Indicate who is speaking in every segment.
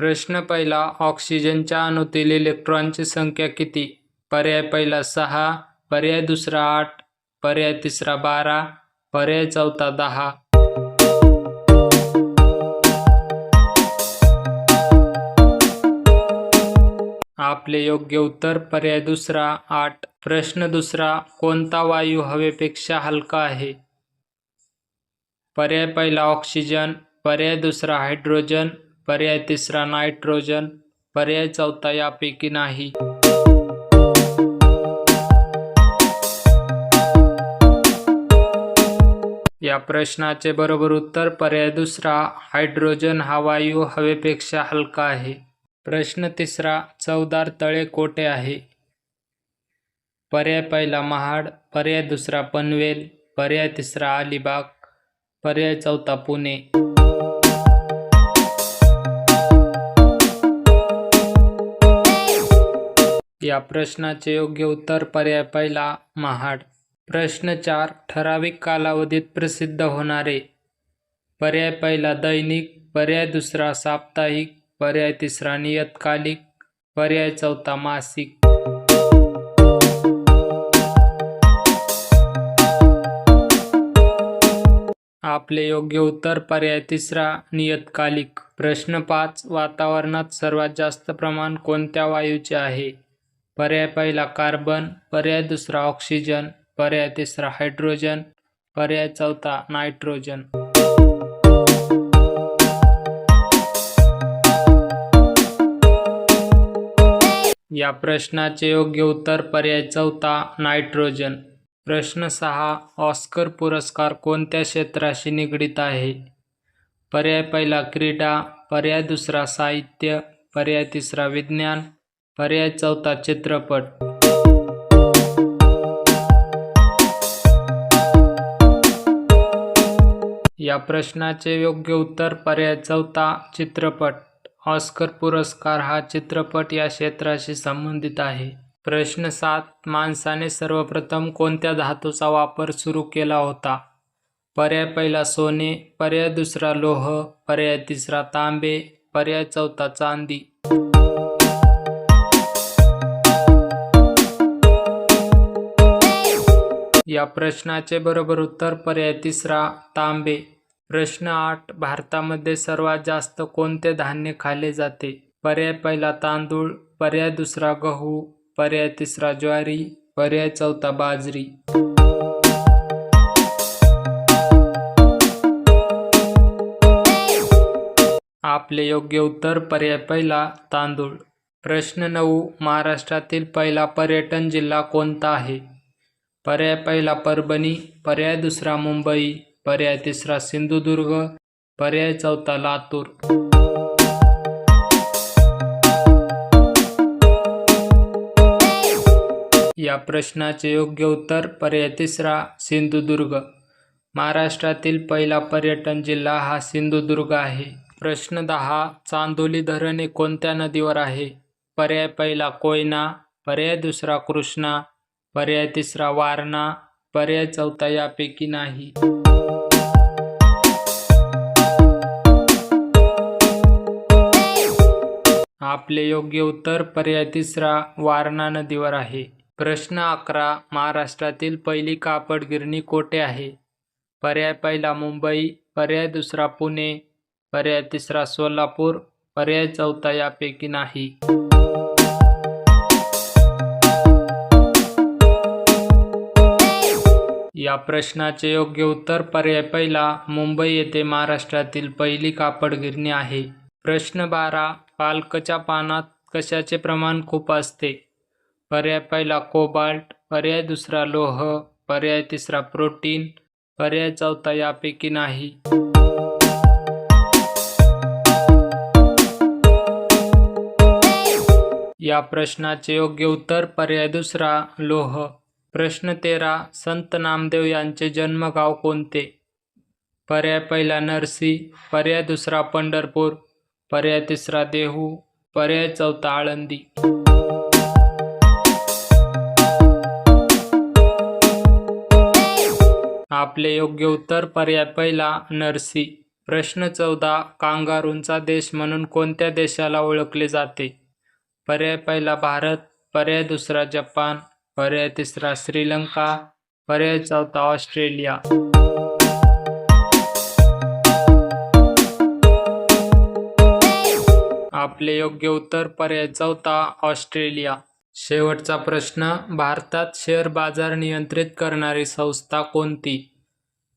Speaker 1: प्रश्न पहिला ऑक्सिजनच्या अणुतील इलेक्ट्रॉनची संख्या किती? पर्याय पहिला सहा. पर्याय दुसरा आठ. पर्याय तिसरा बारा. पर्याय चौथा दहा. आपले योग्य उत्तर पर्याय दुसरा आठ. प्रश्न दुसरा कोणता वायू हवेपेक्षा हलका आहे? पर्याय पहिला ऑक्सिजन. पर्याय दुसरा हायड्रोजन. पर्याय तिसरा नायट्रोजन पर्याय चौथा यापैकी नाही. या प्रश्नाचे बरोबर उत्तर पर्याय दुसरा हायड्रोजन हा वायू हवेपेक्षा हलका आहे. प्रश्न तिसरा चवदार तळे कोठे आहे? पर्याय पहिला महाड पर्याय दुसरा पनवेल पर्याय तिसरा अलिबाग पर्याय चौथा पुणे. या प्रश्नाचे योग्य उत्तर पर्याय पहिला महाड. प्रश्न चार ठराविक कालावधीत प्रसिद्ध होणारे पर्याय पहिला दैनिक पर्याय दुसरा साप्ताहिक पर्याय तिसरा नियतकालिक पर्याय चौथा मासिक. आपले योग्य उत्तर पर्याय तिसरा नियतकालिक. प्रश्न पाच वातावरणात सर्वात जास्त प्रमाण कोणत्या वायूचे आहे? पर्याय पहिला कार्बन पर्याय दुसरा ऑक्सिजन पर्याय तिसरा हायड्रोजन पर्याय चौथा नायट्रोजन. या प्रश्नाचे योग्य उत्तर पर्याय चौथा नायट्रोजन. प्रश्न सहा ऑस्कर पुरस्कार कोणत्या क्षेत्राशी निगडीत आहे? पर्याय पहिला क्रीडा पर्याय दुसरा साहित्य पर्याय तिसरा विज्ञान पर्याय चौथा चित्रपट. या प्रश्नाचे योग्य उत्तर पर्याय चौथा चित्रपट. ऑस्कर पुरस्कार हा चित्रपट या क्षेत्राशी संबंधित आहे. प्रश्न सात माणसाने सर्वप्रथम कोणत्या धातूचा वापर सुरू केला होता? पर्याय पहिला सोने पर्याय दुसरा लोह पर्याय तिसरा तांबे पर्याय चौथा चांदी. या प्रश्नाचे बरोबर उत्तर पर्याय तिसरा तांबे. प्रश्न आठ भारतामध्ये सर्वात जास्त कोणते धान्य खाल्ले जाते? पर्याय पहिला तांदूळ. पर्याय दुसरा गहू. पर्याय तिसरा ज्वारी. पर्याय चौथा बाजरी. आपले योग्य उत्तर पर्याय पहिला तांदूळ. प्रश्न नऊ महाराष्ट्रातील पहिला पर्यटन जिल्हा कोणता आहे? पर्याय पहिला परभणी पर्याय दुसरा मुंबई पर्याय तिसरा सिंधुदुर्ग पर्याय चौथा लातूर. या प्रश्नाचे योग्य उत्तर पर्याय तिसरा सिंधुदुर्ग. महाराष्ट्रातील पहिला पर्यटन जिल्हा हा सिंधुदुर्ग आहे. प्रश्न दहा चांदोली धरण हे कोणत्या नदीवर आहे? पर्याय पहिला कोयना पर्याय दुसरा कृष्णा पर्याय तिसरा वारणा पर्याय चौथा यापैकी नाही. आपले योग्य उत्तर पर्याय तिसरा वारणा नदीवर आहे. प्रश्न अकरा महाराष्ट्रातील पहिली कापड गिरणी कोठे आहे? पर्याय पहिला मुंबई पर्याय दुसरा पुणे पर्याय तिसरा सोलापूर पर्याय चौथा यापैकी नाही. या प्रश्नाचे योग्य उत्तर पर्याय पहिला मुंबई येथे महाराष्ट्रातील पहिली कापड गिरणी आहे. प्रश्न बारा पालकच्या पानात कशाचे प्रमाण खूप असते? पर्याय पहिला कोबाल्ट. पर्याय दुसरा लोह. पर्याय तिसरा प्रोटीन. पर्याय चौथा यापैकी नाही. या प्रश्नाचे योग्य उत्तर पर्याय दुसरा लोह. प्रश्न तेरा संत नामदेव यांचे जन्मगाव कोणते? पर्याय पहिला नरसी पर्याय दुसरा पंढरपूर पर्याय तिसरा देहू पर्याय चौथा आळंदी. आपले योग्य उत्तर पर्याय पहिला नरसी. प्रश्न चौदा कांगारूंचा देश म्हणून कोणत्या देशाला ओळखले जाते? पर्याय पहिला भारत पर्याय दुसरा जपान पर्याय तिसरा श्रीलंका पर्याय चौथा ऑस्ट्रेलिया. आपले योग्य उत्तर पर्याय चौथा ऑस्ट्रेलिया. शेवटचा प्रश्न भारतात शेअर बाजार नियंत्रित करणारी संस्था कोणती?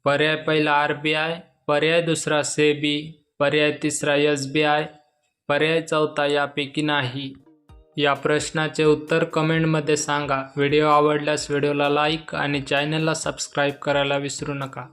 Speaker 1: पर्याय पहिला आर बी आय पर्याय दुसरा सेबी पर्याय तिसरा एस बी आय पर्याय चौथा यापैकी नाही. या प्रश्नाचे उत्तर कमेंटमध्ये सांगा. व्हिडिओ आवडल्यास व्हिडिओला लाईक आणि चॅनलला सबस्क्राईब करायला विसरू नका.